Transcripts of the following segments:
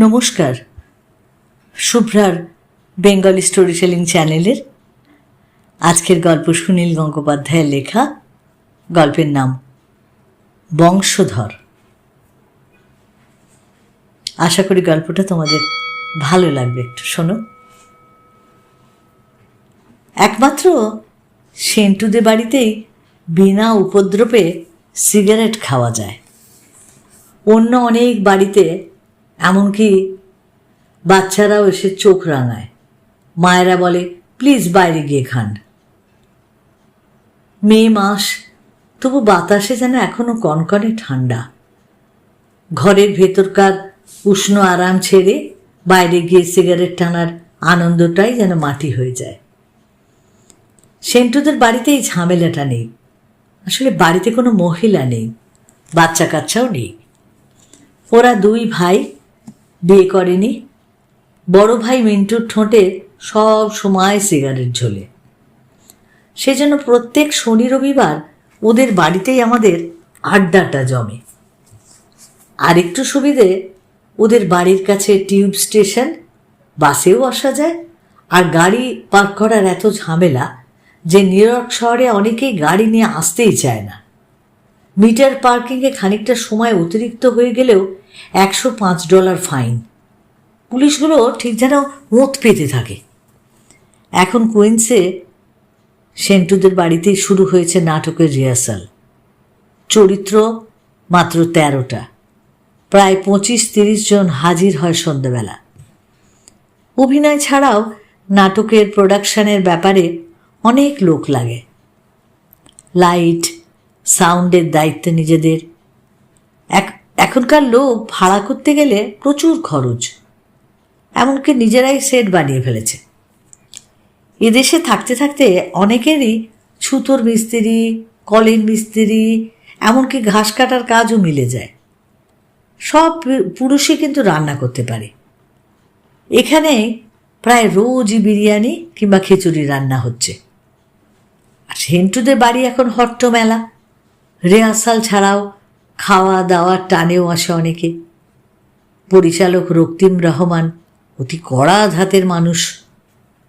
নমস্কার। শুভ্রার Bengali story telling চ্যানেলের আজকের গল্প সুনীল গঙ্গোপাধ্যায়ের লেখা, গল্পের নাম বংশধর। আশা করি গল্পটা তোমাদের ভালো লাগবে একটু, শোনো। একমাত্র সেন্টুদের বাড়িতেই বিনা উপদ্রবে সিগারেট খাওয়া যায়। অন্য অনেক বাড়িতে এমনকি বাচ্চারাও এসে চোখ রাঙায়। মায়েরা বলে, প্লিজ বাইরে গিয়ে খান। মে মাস, তবু বাতাসে যেন এখনও কনকনে ঠান্ডা। ঘরের ভেতরকার উষ্ণ আরাম ছেড়ে বাইরে গিয়ে সিগারেট টানার আনন্দটাই যেন মাটি হয়ে যায়। সেন্টুদের বাড়িতে এই ঝামেলাটা নেই। আসলে বাড়িতে কোনো মহিলা নেই বাচ্চা কাচ্চাও নেই। ওরা দুই ভাই বিয়ে করেনি। বড় ভাই মিন্টুর ঠোঁটে সব সময় সিগারেট ঝোলে। সেজন্য প্রত্যেক শনি রবিবার ওদের বাড়িতেই আমাদের আড্ডাটা জমে। আরেকটু সুবিধে ওদের বাড়ির কাছে টিউব স্টেশন, বাসেও আসা যায়, আর গাড়ি পার্ক করার এত ঝামেলা যে নিউ ইয়র্ক শহরে অনেকেই গাড়ি নিয়ে আসতেই চায় না। মিটার পার্কিংয়ে খানিকটা সময় অতিরিক্ত হয়ে গেলেও একশো পাঁচ ডলার ফাইন। পুলিশগুলো ঠিক যেন মত পেতে থাকে। এখন কুইন্সে সেন্টুদের বাড়িতেই শুরু হয়েছে নাটকের রিহার্সাল। চরিত্র মাত্র তেরোটা। প্রায় পঁচিশ তিরিশ জন হাজির হয় সন্ধ্যেবেলা। অভিনয় ছাড়াও নাটকের প্রোডাকশনের ব্যাপারে অনেক লোক লাগে। লাইট, সাউন্ডের দায়িত্ব নিজেদের। এক এখনকার লোক ভাড়া করতে গেলে প্রচুর খরচ। এমনকি নিজেরাই সেট বানিয়ে ফেলেছে। এদেশে থাকতে থাকতে অনেকেরই ছুতোর মিস্ত্রি, কলের মিস্ত্রি, এমনকি ঘাস কাটার কাজও মিলে যায়। সব পুরুষই কিন্তু রান্না করতে পারে। এখানে প্রায় রোজই বিরিয়ানি কিংবা খিচুড়ি রান্না হচ্ছে। আর সেন্টুদের বাড়ি এখন হট্ট মেলা রিহার্সাল ছাড়াও খাওয়া দাওয়ার টানেও আসে অনেকে। পরিচালক রক্তিম রহমান, অতি কড়া ধাতের মানুষ।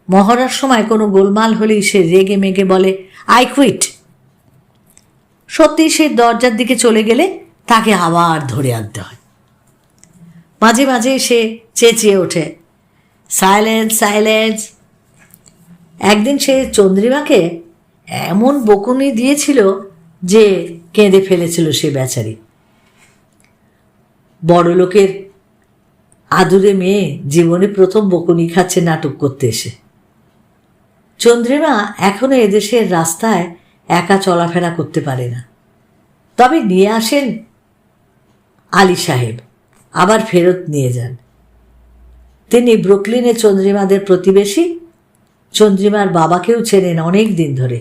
মহড়ার সময় কোনো গোলমাল হলেই সে রেগে মেগে বলে, আই কুইট! সত্যি সে দরজার দিকে চলে গেলে তাকে আবার ধরে আনতে হয়। মাঝে মাঝে সে চেঁচিয়ে ওঠে, সাইলেন্স সাইলেন্স! একদিন সে চন্দ্রিমাকে এমন বকুনি দিয়েছিল যে কেঁদে ফেলেছিল সে বেচারি। বড় লোকের আদুরে মেয়ে জীবনে প্রথম বকুনি খাচ্ছে নাটক করতে এসে। চন্দ্রিমা এখনও এদেশের রাস্তায় একা চলাফেরা করতে পারে না। তবে নিয়ে আসেন আলী সাহেব, আবার ফেরত নিয়ে যান। তিনি ব্রুকলিনে চন্দ্রিমাদের প্রতিবেশী, চন্দ্রিমার বাবাকেও চেনেন অনেক দিন ধরে।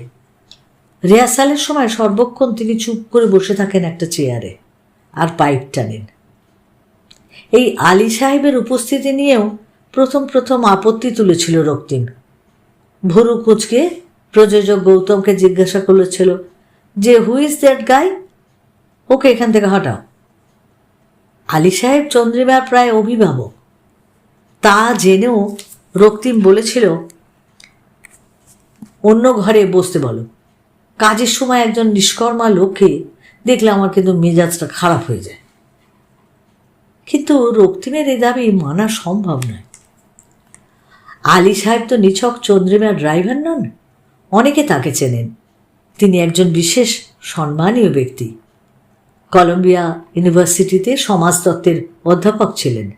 রিহার্সালের সময় সর্বক্ষণ তিনি চুপ করে বসে থাকেন একটা চেয়ারে আর পাইপ টানেন। এই আলী সাহেবের উপস্থিতি নিয়েও প্রথম প্রথম আপত্তি তুলেছিল রক্তিম। ভরু কুচকে প্রযোজক গৌতমকে জিজ্ঞাসা করেছিল যে হু ইজ দ্যাট গাই ওকে এখান থেকে হটাও। আলী সাহেব চন্দ্রিমার প্রায় অভিভাবক। তা জেনেও রক্তিম বলেছিল, অন্য ঘরে বসতে বলো। কাজের সময় একজন নিষ্কর্মা লোককে দেখলে আমার কিন্তু মেজাজটা খারাপ হয়ে যায়। কিন্তু রক্তিমের এ দাবি মানা সম্ভব নয়। আলী সাহেব তো নিছক চন্দ্রিমার ড্রাইভার নন, অনেকে তাকে চেনেন। তিনি একজন বিশেষ সম্মানীয় ব্যক্তি। কলম্বিয়া ইউনিভার্সিটিতে সমাজতত্ত্বের অধ্যাপক ছিলেন।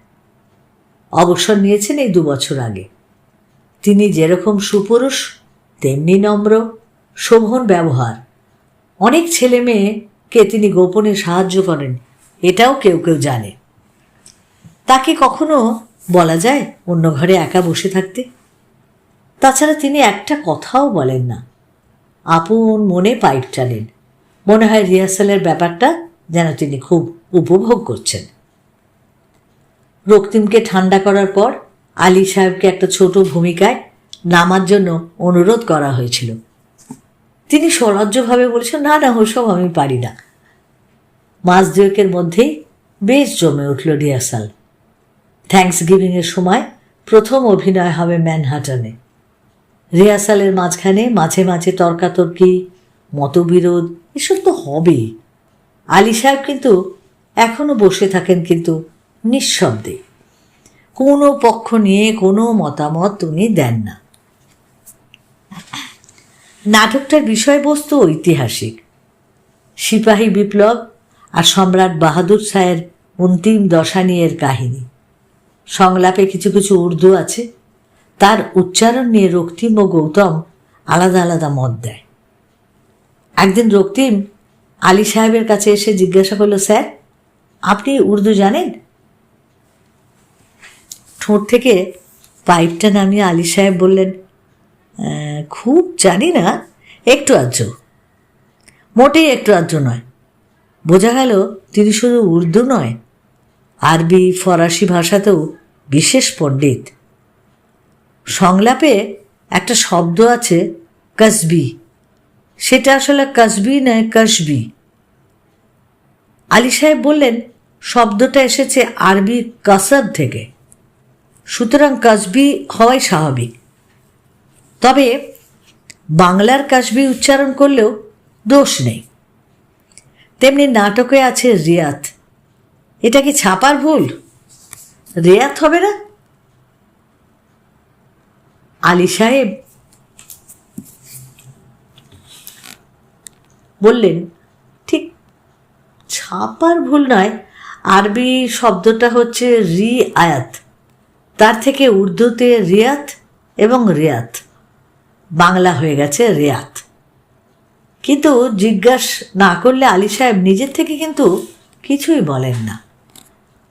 অবসর নিয়েছেন এই দু বছর আগে। তিনি যেরকম সুপুরুষ, তেমনি নম্র শোভন ব্যবহার। অনেক ছেলে মেয়েকে তিনি গোপনে সাহায্য করেন, এটাও কেউ কেউ জানে। তাকে কখনো বলা যায় অন্য ঘরে একা বসে থাকতে? তাছাড়া তিনি একটা কথাও বলেন না। আপন মনে পাইপ টানেন। মনে হয় রিহার্সালের ব্যাপারটা যেন তিনি খুব উপভোগ করছেন। রক্তিমকে ঠান্ডা করার পর আলী সাহেবকে একটা ছোট ভূমিকায় নামার জন্য অনুরোধ করা হয়েছিল। তিনি সলজ্জভাবে বলেছেন, না না, ওসব আমি পারি না। মাস দুয়েকের মধ্যেই বেশ জমে উঠল রিহার্সাল। থ্যাঙ্কস গিভিংয়ের সময় প্রথম অভিনয় হবে ম্যানহাটনে। রিহার্সালের মাঝখানে মাঝে মাঝে তর্কাতর্কি, মতবিরোধ, এসব তো হবেই। আলী সাহেব কিন্তু এখনও বসে থাকেন কিন্তু নিঃশব্দে। কোনো পক্ষ নিয়ে কোনো মতামত উনি দেন না। নাটকটার বিষয়বস্তু ঐতিহাসিক। সিপাহী বিপ্লব আর সম্রাট বাহাদুর শাহের অন্তিম দশা নিয়ে এর কাহিনী। সংলাপে কিছু কিছু উর্দু আছে। তার উচ্চারণ নিয়ে রক্তিম ও গৌতম আলাদা আলাদা মত দেয়। একদিন রক্তিম আলী সাহেবের কাছে এসে জিজ্ঞাসা করল স্যার আপনি উর্দু জানেন? ঠোঁট থেকে পাইপটা নামিয়ে আলী সাহেব বললেন "আহ, খুব জানি না, একটু আধ মোটেই একটু আধ নয়। বোঝা গেল তিনি শুধু উর্দু নয়, আরবি, ফরাসি ভাষাতেও বিশেষ পণ্ডিত। সংলাপে একটা শব্দ আছে, কসবি। সেটা আসলে কসবি নয় কসবি? আলী সাহেব বললেন, শব্দটা এসেছে আরবি কসব থেকে। সুতরাং কসবি হওয়াই স্বাভাবিক। তবে বাংলার কাসবি উচ্চারণ করলেও দোষ নেই। তেমনি নাটকে আছে রিয়াত এটা কি ছাপার ভুল? রেয়াত হবে না? আলী সাহেব বললেন, ঠিক ছাপার ভুল নয়, আরবি শব্দটা হচ্ছে রি আয়াত তার থেকে উর্দুতে রিয়াত এবং রিয়াত বাংলা হয়ে গেছে রেয়াত। কিন্তু জিজ্ঞাস না করলে আলী সাহেব নিজের থেকে কিন্তু কিছুই বলেন না।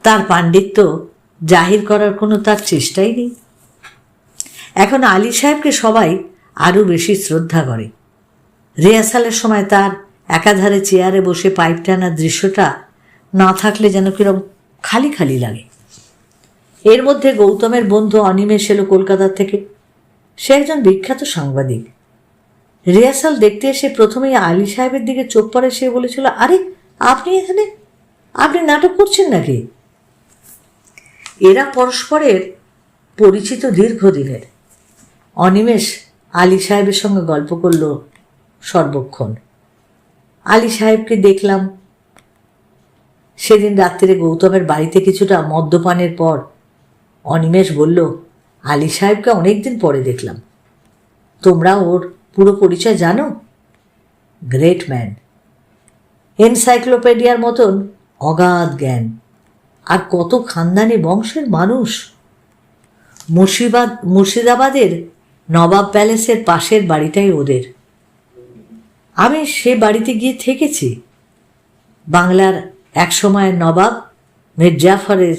তার পাণ্ডিত্য জাহির করার কোনো তার চেষ্টাই নেই। এখন আলী সাহেবকে সবাই আরও বেশি শ্রদ্ধা করে। রিহার্সালের সময় তার একাধারে চেয়ারে বসে পাইপ টানার দৃশ্যটা না থাকলে যেন কিরম খালি খালি লাগে। এর মধ্যে গৌতমের বন্ধু অনিমেষ এলো কলকাতা থেকে। সে একজন বিখ্যাত সাংবাদিক। রিহার্সাল দেখতে এসে প্রথমেই আলী সাহেবের দিকে চোখ পড়ে সে বলেছিল, আরে, আপনি এখানে? আপনি নাটক করছেন নাকি? এরা পরস্পরের পরিচিত দীর্ঘদিনের। অনিমেষ আলী সাহেবের সঙ্গে গল্প করল সর্বক্ষণ। আলী সাহেবকে দেখলাম। সেদিন রাত্রিরে গৌতমের বাড়িতে কিছুটা মদ্যপানের পর অনিমেষ বলল আলী সাহেবকে অনেকদিন পরে দেখলাম। তোমরা ওর পুরো পরিচয় জানো? গ্রেট ম্যান এনসাইক্লোপিডিয়ার মতন অগাধ জ্ঞান। আর কত খানদানি বংশের মানুষ। মুর্শিবাদ মুর্শিদাবাদের নবাব প্যালেসের পাশের বাড়িটাই ওদের। আমি সে বাড়িতে গিয়ে থেকেছি। বাংলার এক সময়ের নবাব মির্জাফরের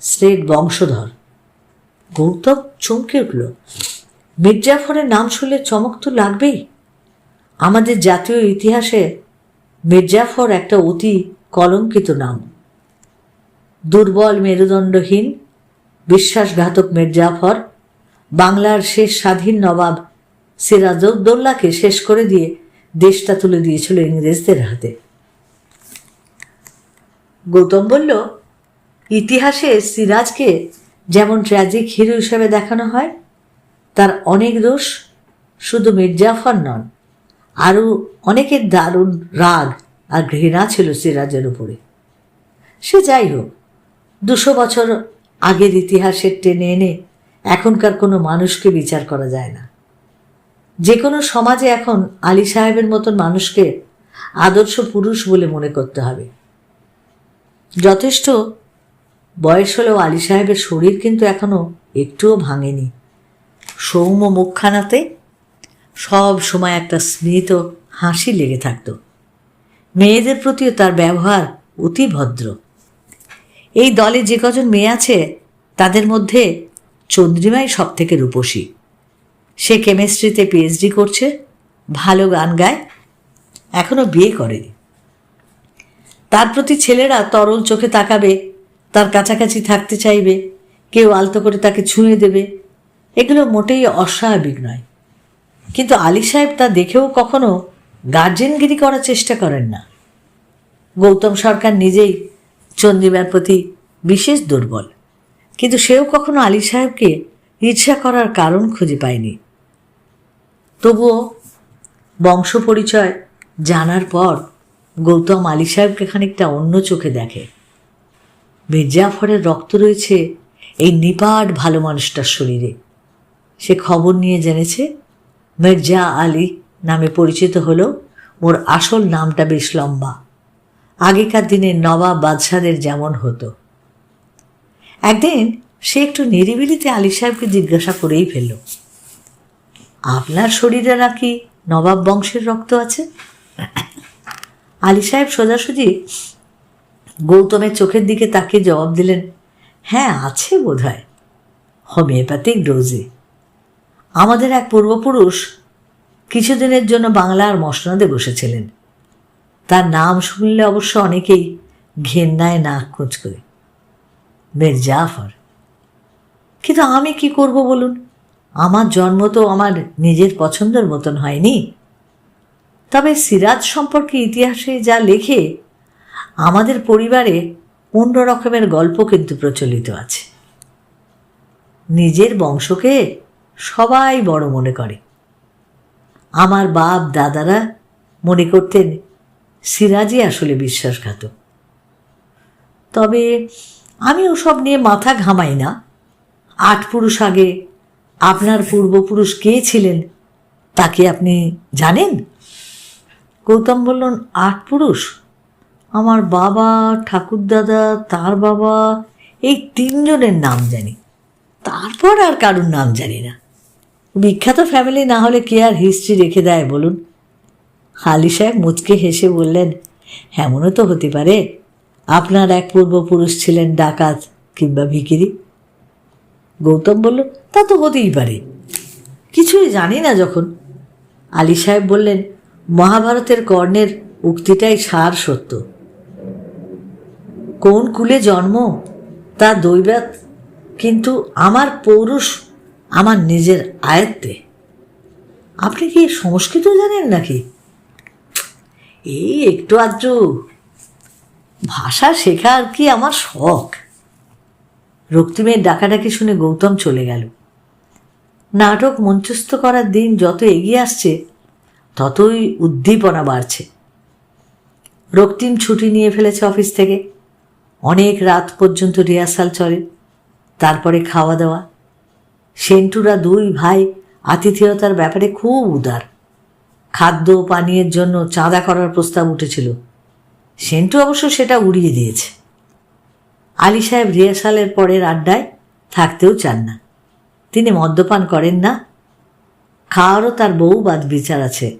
স্টেট বংশধর। গৌতম চমকে উঠল। মির্জাফরের নাম শুনলে চমক তো লাগবেই। আমাদের জাতীয় ইতিহাসে মির্জাফর একটা অতি কলঙ্কিত নাম। দুর্বল, মেরুদণ্ডহীন, বিশ্বাসঘাতক মির্জাফর বাংলার শেষ স্বাধীন নবাব সিরাজউদ্দৌল্লাকে শেষ করে দিয়ে দেশটা তুলে দিয়েছিল ইংরেজদের হাতে। গৌতম বলল, ইতিহাসে সিরাজকে যেমন ট্র্যাজিক হিরো হিসেবে দেখানো হয়, তার অনেক দোষ শুধু মির্জাফর নন, আরও অনেকের দারুণ রাগ আর ঘৃণা ছিল সিরাজের উপরে। সে যাই হোক, দুশো বছর আগের ইতিহাসের টেনে এনে এখনকার কোনো মানুষকে বিচার করা যায় না। যে কোনো সমাজে এখন আলী সাহেবের মতন মানুষকে আদর্শ পুরুষ বলে মনে করতে হবে। যথেষ্ট বয়স হলেও আলী সাহেবের শরীর কিন্তু এখনও একটুও ভাঙেনি। সৌম্য মুখখানাতে সব সময় একটা স্মিত হাসি লেগে থাকত। মেয়েদের প্রতিও তার ব্যবহার অতি ভদ্র। এই দলে যে কজন মেয়ে আছে, তাদের মধ্যে চন্দ্রিমাই সব থেকে রূপসী। সে কেমিস্ট্রিতে পিএইচডি করছে, ভালো গান গায় এখনও বিয়ে করেনি। তার প্রতি ছেলেরা তরল চোখে তাকাবে তার কাছাকাছি থাকতে চাইবে, কেউ আলতো করে তাকে ছুঁয়ে দেবে। এগুলো মোটেই অস্বাভাবিক নয়। কিন্তু আলী সাহেব তা দেখেও কখনো গার্জেনগিরি করার চেষ্টা করেন না। গৌতম সরকার নিজেই চন্দ্রিমার প্রতি বিশেষ দুর্বল। কিন্তু সেও কখনো আলী সাহেবকে ঈর্ষা করার কারণ খুঁজে পায়নি। তবুও বংশ পরিচয় জানার পর গৌতম আলী সাহেবকে খানিকটা অন্য চোখে দেখে। মির্জাফরের রক্ত রয়েছে এই নিপাট ভালো মানুষটার শরীরে। সে খবর নিয়ে জেনেছে, মির্জা আলী নামে পরিচিত হলেও ওর আসল নামটা বেশ লম্বা। আগেকার দিনে নবাব বাদশাদের যেমন হতো। একদিন সে একটু নিরিবিলিতে আলী সাহেবকে জিজ্ঞাসা করেই ফেলল, আপনার শরীরে নাকি নবাব বংশের রক্ত আছে? আলী সাহেব সোজাসুজি গৌতমের চোখের দিকে তাকিয়ে জবাব দিলেন হ্যাঁ আছে বোধ হয় হোমিওপ্যাথিক ডোজে। আমাদের এক পূর্বপুরুষ কিছুদিনের জন্য বাংলার মসনদে বসেছিলেন। তার নাম শুনলে অবশ্য অনেকেই ঘেন্নায় নাক খোঁজ করে বের জাফর। কিন্তু আমি কি করব বলুন? আমার জন্ম তো আমার নিজের পছন্দের মতন হয়নি। তবে সিরাজ সম্পর্কে ইতিহাসে যা লেখে আমাদের পরিবারে অন্য রকমের গল্প কিন্তু প্রচলিত আছে। নিজের বংশকে সবাই বড় মনে করে। আমার বাপ দাদারা মনে করতেন, সিরাজই আসলে বিশ্বাসঘাতক। তবে আমি ওসব নিয়ে মাথা ঘামাই না। আট পুরুষ আগে আপনার পূর্বপুরুষ কে ছিলেন, তাকে আপনি জানেন? গৌতম বললেন, আট পুরুষ? আমার বাবা, ঠাকুরদাদা, তার বাবা, এই তিনজনের নাম জানি। তারপর আর কারুর নাম জানি না। বিখ্যাত ফ্যামিলি না হলে কে আর হিস্ট্রি রেখে দেয় বলুন? আলি সাহেব মুচকে হেসে বললেন, এমনও তো হতে পারে। আপনার এক পূর্বপুরুষ ছিলেন ডাকাত কিংবা ভিকিরি। গৌতম বলল তা তো হতেই পারে। কিছুই জানি না যখন। আলী সাহেব বললেন, মহাভারতের কর্ণের উক্তিটাই সার সত্য। কোন কুলে জন্ম? তা দৈবাত কিন্তু আমার পৌরুষ আমার নিজের আয়ত্তে। আপনি কি সংস্কৃত জানেন নাকি? এই একটু আধটু। ভাষা শেখা আর কি আমার শখ। রক্তিমের ডাকাডাকি শুনে গৌতম চলে গেল। নাটক মঞ্চস্থ করার দিন যত এগিয়ে আসছে, ততই উদ্দীপনা বাড়ছে। রক্তিম ছুটি নিয়ে ফেলেছে অফিস থেকে। অনেক রাত পর্যন্ত রিহার্সাল চলে। তারপরে খাওয়া দাওয়া। সেন্টুরা দুই ভাই আতিথেয়তার ব্যাপারে খুব উদার। খাদ্য পানীয়ের জন্য চাঁদা করার প্রস্তাব উঠেছিল। সেন্টু অবশ্য সেটা উড়িয়ে দিয়েছে। আলী সাহেব রিহার্সালের পরের আড্ডায় থাকতেও চান না। তিনি মদ্যপান করেন না। খাওয়ারও তার বউ বাদ বিচার আছে।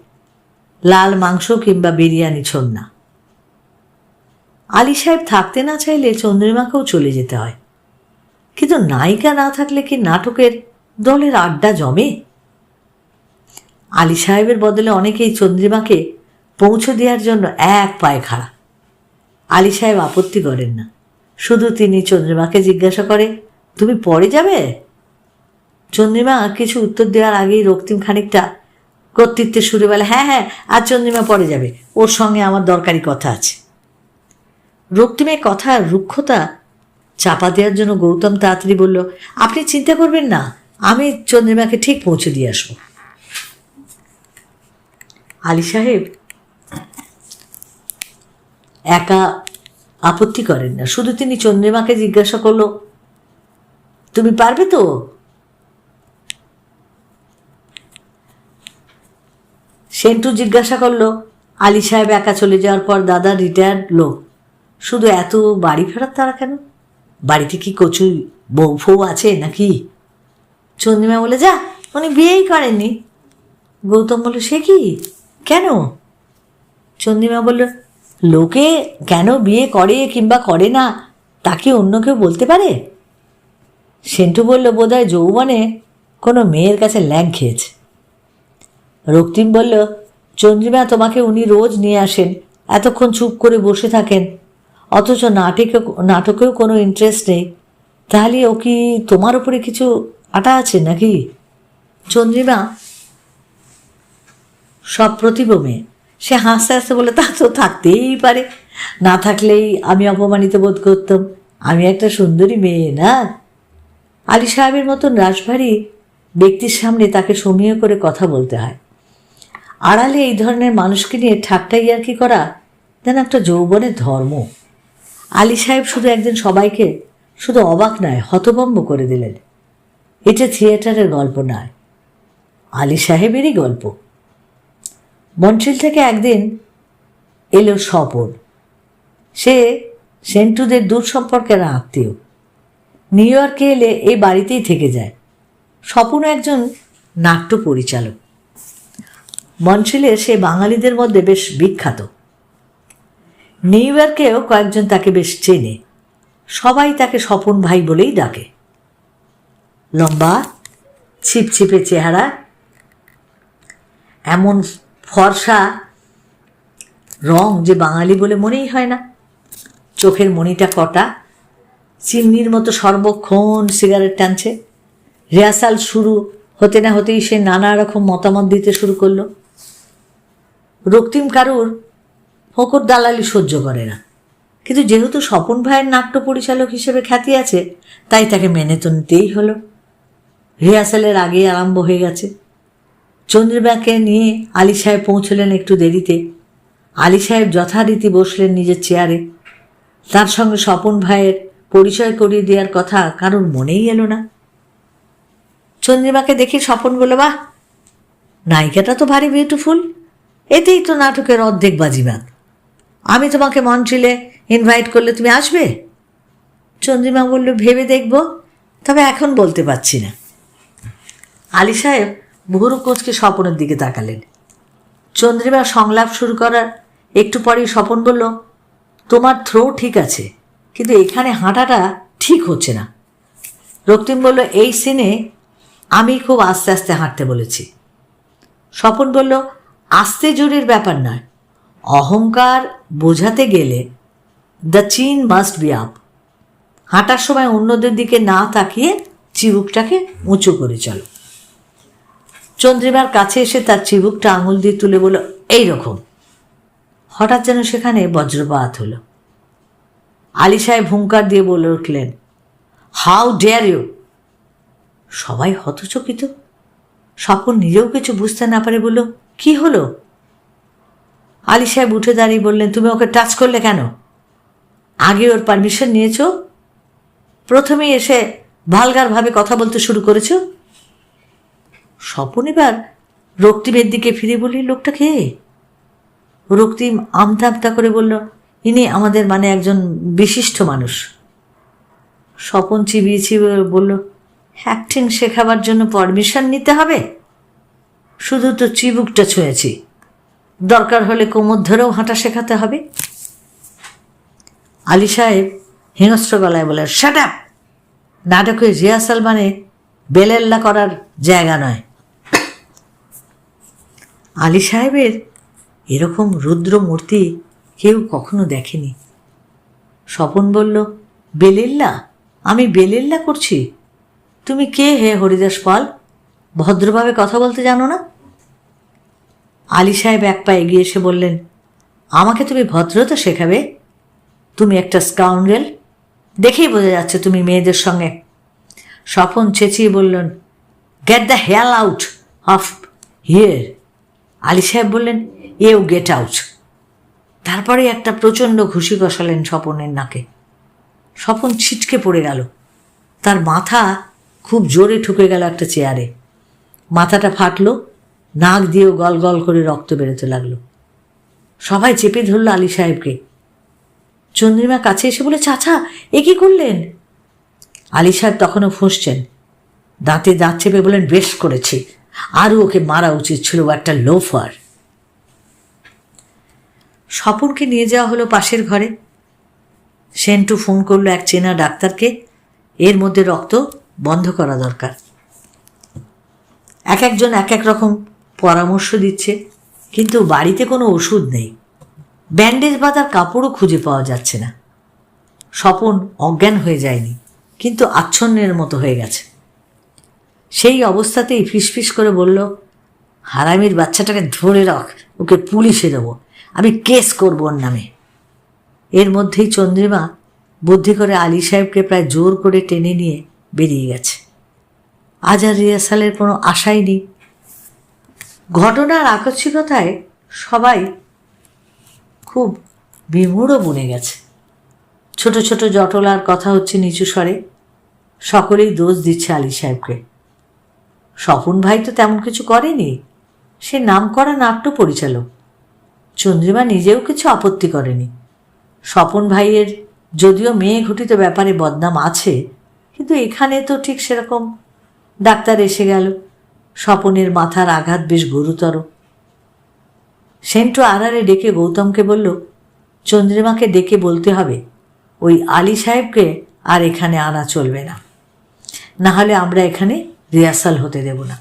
লাল মাংস কিংবা বিরিয়ানি ছোন না। আলী সাহেব থাকতে না চাইলে চন্দ্রিমাকেও চলে যেতে হয়। কিন্তু নায়িকা না থাকলে কি নাটকের দলের আড্ডা জমে? আলী সাহেবের বদলে অনেকেই চন্দ্রিমাকে পৌঁছে দেওয়ার জন্য এক পায়ে খাড়া। আলী সাহেব আপত্তি করেন না। শুধু তিনি চন্দ্রিমাকে জিজ্ঞাসা করে, তুমি পরে যাবে? চন্দ্রিমা কিছু উত্তর দেওয়ার আগেই রক্তিম খানিকটা কর্তৃত্বের সুরে বলে হ্যাঁ হ্যাঁ আর চন্দ্রিমা পরে যাবে। ওর সঙ্গে আমার দরকারি কথা আছে। রক্তিমের কথা, রুক্ষতা চাপা দেওয়ার জন্য গৌতম তাড়াতাড়ি বলল, আপনি চিন্তা করবেন না, আমি চন্দ্রিমাকে ঠিক পৌঁছে দিয়ে আসব। আলী সাহেব একা আপত্তি করেন না, শুধু তিনি চন্দ্রিমাকে জিজ্ঞাসা করল, তুমি পারবে তো? সেন্টু জিজ্ঞাসা করল, আলী সাহেব একা চলে যাওয়ার পর দাদা রিটায়ার্ড লোক? শুধু এত বাড়ি ফেরার তারা কেন? বাড়িতে কি কচু বউ ফৌ আছে নাকি? চন্দ্রিমা বলে, যা, উনি বিয়েই করেননি। গৌতম বলল, সে কি? কেন? চন্দ্রিমা বলল, লোকে কেন বিয়ে করে কিংবা করে না তাকে অন্য কেউ বলতে পারে? সেন্টু বলল, বোধহয় যৌবনে কোনো মেয়ের কাছে ল্যাং খেয়েছে। রক্তিম বলল, চন্দ্রিমা, তোমাকে উনি রোজ নিয়ে আসেন, এতক্ষণ চুপ করে বসে থাকেন। অথচ নাটকে নাটকেও কোনো ইন্টারেস্ট নেই। তাহলে ও কি তোমার উপরে কিছু আটা আছে নাকি? চন্দ্রিমা, সব প্রতিভ মেয়ে সে হাসতে হাসতে বলে, তা তো থাকতেই পারে। না থাকলেই আমি অপমানিত বোধ করতাম। আমি একটা সুন্দরী মেয়ে, না? আলী সাহেবের মতন রাশভারী ব্যক্তির সামনে তাকে সমীহ করে কথা বলতে হয়। আড়ালে এই ধরনের মানুষকে নিয়ে ঠাট্টা ইয়ার্কি করা? যেন একটা যৌবনের ধর্ম। আলী সাহেব শুধু একদিন সবাইকে শুধু অবাক নয়, হতভম্ব করে দিলেন। এটা থিয়েটারের গল্প নয়, আলী সাহেবেরই গল্প। মন্ট্রিল থেকে একদিন এলো স্বপন। সে সেন্টুদের দূর সম্পর্কের আত্মীয়। নিউ ইয়র্কে এলে এই বাড়িতেই থেকে যায়। স্বপন একজন নাট্য পরিচালক মন্ট্রিলে সে বাঙালিদের মধ্যে বেশ বিখ্যাত। নিউ ইয়র্কেও কয়েকজন তাকে বেশ চেনে। সবাই তাকে স্বপন ভাই বলেই ডাকে। লম্বা, ছিপছিপে চেহারা, এমন ফর্সা, রং যে বাঙালি বলে মনেই হয় না। চোখের মণিটা কটা, চিমনির মতো সর্বক্ষণ সিগারেট টানছে। রিহার্সাল শুরু হতে না হতেই সে নানা রকম মতামত দিতে শুরু করল। রক্তিম কারুর ফকর দালালি সহ্য করে না। কিন্তু যেহেতু স্বপন ভাইয়ের নাট্য পরিচালক হিসেবে খ্যাতি আছে, তাই তাকে মেনে তো নিতেই হলো। রিহার্সালের আগেই আরম্ভ হয়ে গেছে। চন্দ্রিমাকে নিয়ে আলী সাহেব পৌঁছলেন একটু দেরিতে। আলী সাহেব যথারীতি বসলেন নিজের চেয়ারে। তার সঙ্গে স্বপন ভাইয়ের পরিচয় করিয়ে দেওয়ার কথা কারোর মনেই এলো না। চন্দ্রিমাকে দেখে স্বপন বলে বাহ, নায়িকাটা তো ভারী বিউটিফুল এতেই তো নাটকের অর্ধেক বাজিবাদ আমি তোমাকে মন্ট্রিলে ইনভাইট করলে তুমি আসবে? চন্দ্রিমা বলল, ভেবে দেখব, তবে এখন বলতে পারছি না। আলী সাহেব ভুরু কোচকে স্বপনের দিকে তাকালেন। চন্দ্রিমা সংলাপ শুরু করার একটু পরেই স্বপন বলল, তোমার থ্রো ঠিক আছে, কিন্তু এখানে হাঁটাটা ঠিক হচ্ছে না। রক্তিম বলল, এই সিনে আমি খুব আস্তে আস্তে হাঁটতে বলেছি। স্বপন বলল, আস্তে জোরের ব্যাপার নয় অহংকার বোঝাতে গেলে দ্য চিন মাস্ট বি আপ হাঁটার সময় অন্যদের দিকে না তাকিয়ে চিবুকটাকে উঁচু করে চলো। চন্দ্রিমার কাছে এসে তার চিবুকটা আঙুল দিয়ে তুলে বলল, এই রকম। হঠাৎ যেন সেখানে বজ্রপাত হলো। আলী সাহেব হুঙ্কার দিয়ে বলে উঠলেন হাউ ডেয়ার ইউ সবাই হতচকিত। স্বপন নিজেও কিছু বুঝতে না পারে বলল, কি হলো? আলী সাহেব উঠে দাঁড়িয়ে বললেন, তুমি ওকে টাচ করলে কেন? আগে ওর পারমিশন নিয়েছ? প্রথমেই এসে ভালগারভাবে কথা বলতে শুরু করেছ? স্বপন এবার রক্তিমের দিকে ফিরে বলি লোকটা কে? রক্তিম আমতা আমতা করে বলল, ইনি আমাদের মানে একজন বিশিষ্ট মানুষ। স্বপন চিবিয়ে চিবিয়ে বলল অ্যাক্টিং শেখাবার জন্য পারমিশন নিতে হবে? শুধু তো চিবুকটা ছুঁয়েছি। দরকার হলে কোমর ধরেও হাঁটা শেখাতে হবে। আলী সাহেব হিংস্র গলায় বলে শাট আপ নাটকে রিহার্সাল মানে বেলেল্লা করার জায়গা নয়। আলী সাহেবের এরকম রুদ্র মূর্তি কেউ কখনো দেখেনি। স্বপন বলল, বেলেল্লা? আমি বেলেল্লা করছি। তুমি কে হে হরিদাস পাল? ভদ্রভাবে কথা বলতে জানো না? আলী সাহেব এক পা এগিয়ে এসে বললেন, আমাকে তুমি ভদ্রতা শেখাবে? তুমি একটা স্কাউন্ডেল দেখেই বোঝা যাচ্ছে তুমি মেয়েদের সঙ্গে। স্বপন চেঁচিয়ে বললেন get the hell out of here Ali Saheb বললেন এও গেট আউট তারপরে একটা প্রচণ্ড ঘুষি কষালেন স্বপনের নাকে। স্বপন ছিটকে পড়ে গেল। তার মাথা খুব জোরে ঠুকে গেল একটা চেয়ারে। মাথাটা ফাটলো নাক দিয়েও গল গল করে রক্ত বেরোতে লাগল। সবাই চেপে ধরলো আলী সাহেবকে। চন্দ্রিমা কাছে এসে বলে, চাচা, এ কি করলেন? আলী সাহেব তখনও ফুঁসছেন। দাঁতে দাঁত চেপে বলেন বেশ করেছি। আরও ওকে মারা উচিত ছিল একটা লোফার। স্বপনকে নিয়ে যাওয়া হলো পাশের ঘরে। সেন্টু ফোন করল এক চেনা ডাক্তারকে। এর মধ্যে রক্ত বন্ধ করা দরকার। এক একজন এক এক রকম পরামর্শ দিচ্ছে, কিন্তু বাড়িতে কোনো ওষুধ নেই। ব্যান্ডেজ বাঁধার কাপড়ও খুঁজে পাওয়া যাচ্ছে না। স্বপন অজ্ঞান হয়ে যায়নি, কিন্তু আচ্ছন্নের মতো হয়ে গেছে। সেই অবস্থাতেই ফিসফিস করে বলল, হারামির বাচ্চাটাকে ধরে রাখ, ওকে পুলিশে দেবো। আমি কেস করব ওর নামে। এর মধ্যেই চন্দ্রিমা বুদ্ধি করে আলী সাহেবকে প্রায় জোর করে টেনে নিয়ে বেরিয়ে গেছে। আজ আর রিহার্সালের কোনো আশাই নেই। ঘটনার আকস্মিকতায় সবাই খুব বিমূঢ় বনে গেছে। ছোট ছোট জটলার কথা হচ্ছে নিচু স্বরে। সকলেই দোষ দিচ্ছে আলী সাহেবকে। স্বপন ভাই তো তেমন কিছু করেনি। সে নামকরা নাট্য পরিচালক। চন্দ্রিমা নিজেও কিছু আপত্তি করেনি। স্বপন ভাইয়ের যদিও মেয়ে ঘটিত ব্যাপারে বদনাম আছে, কিন্তু এখানে তো ঠিক সেরকম ডাক্তার এসে গেল। স্বপনের মাথার আঘাত বেশ গুরুতর। সেন্টু আড়ারে ডেকে গৌতমকে বলল, চন্দ্রিমাকে ডেকে বলতে হবে, ওই আলী সাহেবকে আর এখানে আনা চলবে না। না হলে আমরা এখানে রিহার্সাল হতে দেব না।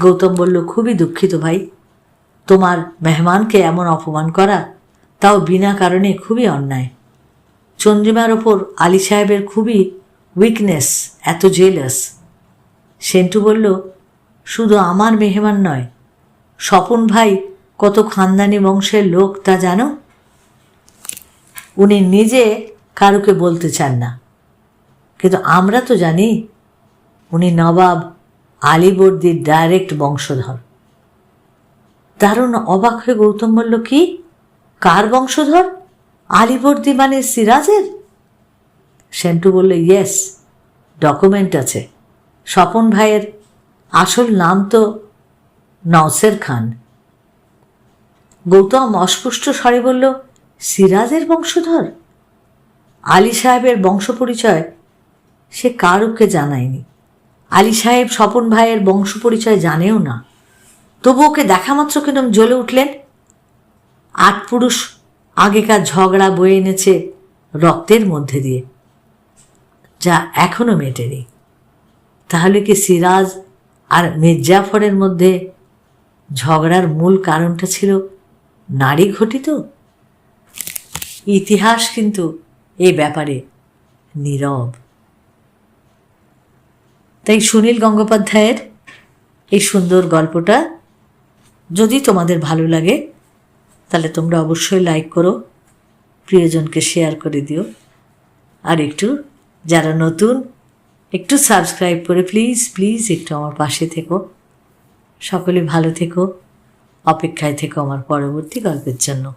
গৌতম বলল, খুবই দুঃখিত ভাই, তোমার মেহমানকে এমন অপমান করা তাও বিনা কারণে খুবই অন্যায়। চন্দ্রিমার ওপর আলী সাহেবের খুবই উইকনেস এত জেলাস সেন্টু বলল, শুধু আমার মেহমান নয়, স্বপন ভাই কত খানদানি বংশের লোক, তা জানো? উনি নিজে কারুকে বলতে চান না, কিন্তু আমরা তো জানি, উনি নবাব আলিবর্দির ডাইরেক্ট বংশধর। দারুণ অবাক হয়ে গৌতম বলল, কি? কার বংশধর? আলীবর্দী মানে সিরাজের? সেন্টু বলল, ইয়েস, ডকুমেন্ট আছে। স্বপন ভাইয়ের আসল নাম তো নওসের খান। গৌতম অস্পষ্ট স্বরে বলল, সিরাজের বংশধর? আলী সাহেবের বংশ পরিচয় সে কারুকে জানায়নি। আলী সাহেব স্বপন ভাইয়ের বংশ পরিচয় জানেও না। তবু ওকে দেখা মাত্র কিরম জ্বলে উঠলেন। আট পুরুষ আগেকার ঝগড়া বয়ে এনেছে রক্তের মধ্যে দিয়ে, যা এখনও মেটেনি। তাহলে কি সিরাজ আর মির্জাফরের মধ্যে ঝগড়ার মূল কারণটা ছিল নারী ঘটিত? ইতিহাস কিন্তু এ ব্যাপারে নীরব। তাই সুনীল গঙ্গোপাধ্যায়ের এই সুন্দর গল্পটা যদি তোমাদের ভালো লাগে, তাহলে তোমরা অবশ্যই লাইক করো, প্রিয়জনকে শেয়ার করে দিও। আর একটু যারা নতুন একটু সাবস্ক্রাইব করে প্লিজ প্লিজ একটু আমার পাশে থেকো। সকলে ভালো থেকো। অপেক্ষায় থেকো আমার পরবর্তী গল্পের জন্য।